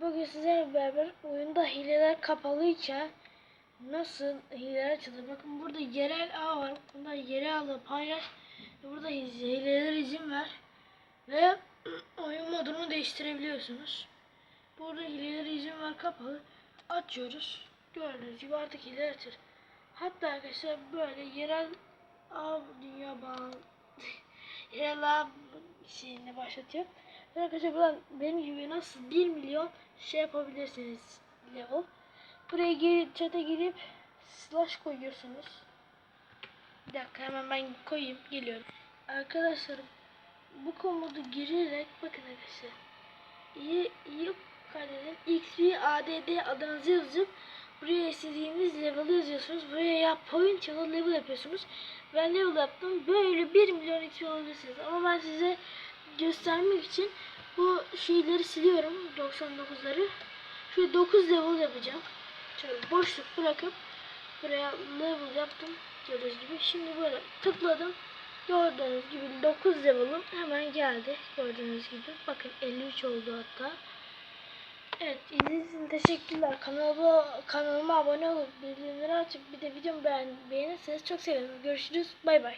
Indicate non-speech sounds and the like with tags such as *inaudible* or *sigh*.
Bugün sizlerle beraber oyunda hileler kapalıyken nasıl hileler açılır? Bakın burada yerel ağ var. Bunda yerel ağla paylaş. Burada hileler izin ver. Ve *clears throat* oyun modunu değiştirebiliyorsunuz. Burada hileler izin ver kapalı. Açıyoruz. Gördüğünüz gibi artık hileler açılır. Hatta arkadaşlar böyle yerel ağ dünya bağlı *laughs* yerel ağ şeyini başlatıyor. Arkadaşlar buradan benim gibi nasıl 1 milyon şey yapabilirsiniz level. Buraya gir, chat'e girip slash koyuyorsunuz. Bir dakika hemen ben koyayım geliyorum. Arkadaşlar bu komodu girerek bakın arkadaşlar. İyi, iyi kaydedin. XP ADD adınızı yazıp buraya istediğiniz level'ı yazıyorsunuz. Buraya ya point ya da level yapıyorsunuz. Ben level yaptım. Böyle 1 milyon XP alabilirsiniz. Ama ben size göstermek için bu şeyleri siliyorum 99'ları. Şöyle 9 level yapacağım. Şöyle boşluk bırakıp buraya level yaptım gördüğünüz gibi. Şimdi böyle tıkladım. Gördüğünüz gibi 9 level'ım hemen geldi. Gördüğünüz gibi. Bakın 53 oldu hatta. Evet izlediğiniz için teşekkürler. Kanalıma, kanalıma abone olup bildirimleri açıp bir de videomu beğen, beğenirseniz çok sevinirim. Görüşürüz. Bay bay.